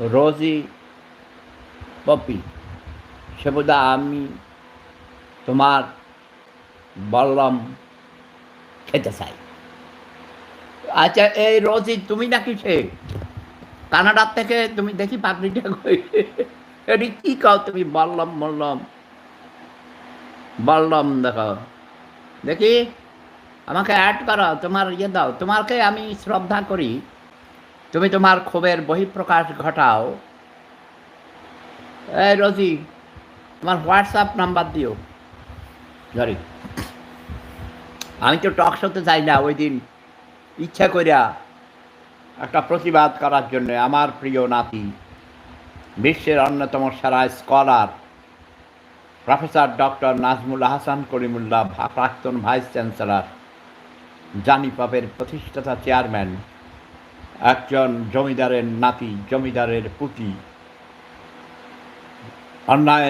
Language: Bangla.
রোজি পপি সেবদা আমি তোমার বললাম খেতে চাই আচ্ছা এই রোজি তুমি নাকি সে? কানাডার থেকে তুমি দেখি পাগড়িটা এটি কি কাও তুমি? বললাম বললাম বললাম দেখো দেখি, আমাকে অ্যাড করো, তোমার ইয়ে দাও। তোমাকে আমি শ্রদ্ধা করি। তুমি তোমার ক্ষোভের বহিঃপ্রকাশ ঘটাও। এই রোজি, তোমার হোয়াটসঅ্যাপ নাম্বার দিও। সরি। আমি তো টক শোতে চাই না, ওই দিন ইচ্ছা করিয়া একটা প্রতিবাদ করার জন্য আমার প্রিয় নাতি, বিশ্বের অন্যতম সেরা scholar, professor doctor Nazmul Ahsan Karimullah, প্রাক্তন ভাইস চ্যান্সেলর, জানি পাপের প্রতিষ্ঠাতা চেয়ারম্যান একজন জমিদারের নাতি জমিদারের পুতি। অন্যায়